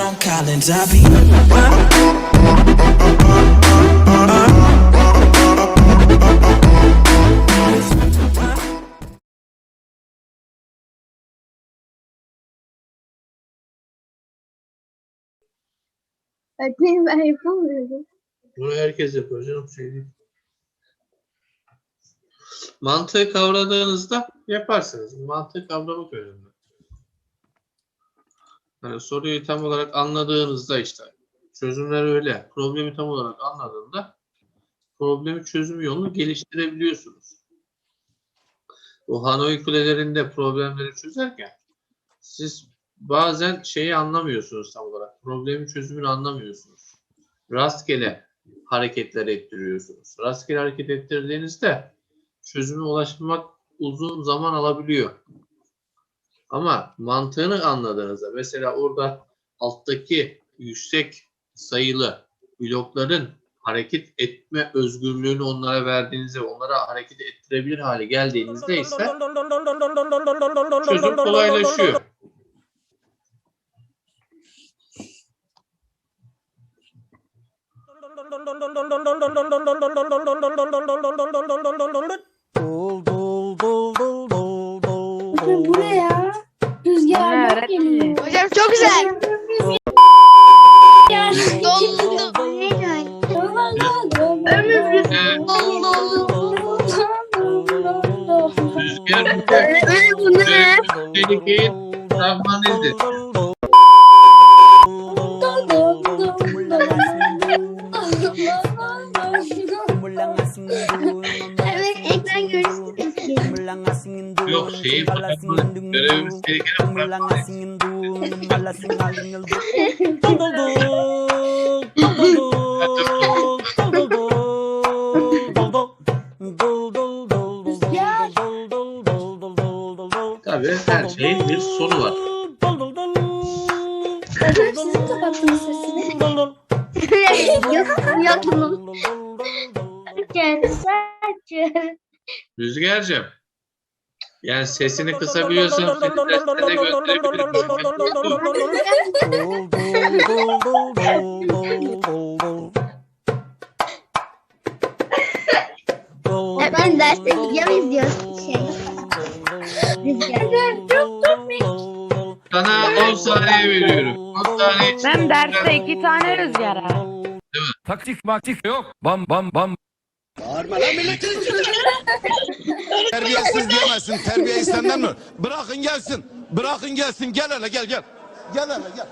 out on Collins. I be. Öğretmenim ben yapamıyorum. Bunu herkes yapıyor canım şey değil. Mantığı kavradığınızda yaparsınız. Mantığı kavramak önemli. Yani soruyu tam olarak anladığınızda işte çözümler öyle. Problemi tam olarak anladığında problemi çözüm yolunu geliştirebiliyorsunuz. Bu Hanoi kulelerinde problemleri çözerken siz bazen şeyi anlamıyorsunuz tam olarak. Problemin çözümünü anlamıyorsunuz. Rastgele hareketler ettiriyorsunuz. Rastgele hareket ettirdiğinizde çözüme ulaşmak uzun zaman alabiliyor. Ama mantığını anladığınızda mesela orada alttaki yüksek sayılı blokların hareket etme özgürlüğünü onlara verdiğinizde onlara hareket ettirebilir hale geldiğinizde ise çözüm kolaylaşıyor. Bakın bu ne ya? Geliyor. Hocam çok güzel. Dondum. Öğretmenim ne? tehlikeyi ekran görüntüsü. Yok şeyi bırakmanız, görevimiz gerekeni bırakmanız. Tabii her şeyin bir sonu var. Kapattınız sesini. Yok yok bunun. Rüzgar'cığım. Yani sesini kısabiliyorsan seni derslere gönderebilirim. Ben derste video izliyoruz şey. Sana 10 saniye veriyorum. 10 saniye Ben derste iki tane rüzgara. Taktik maktik yok. Bam bam bam. Terbiyesiz diyemezsin. Terbiye istenden mi? Bırakın gelsin. Bırakın gelsin. Gel hele gel gel. Gel hele gel.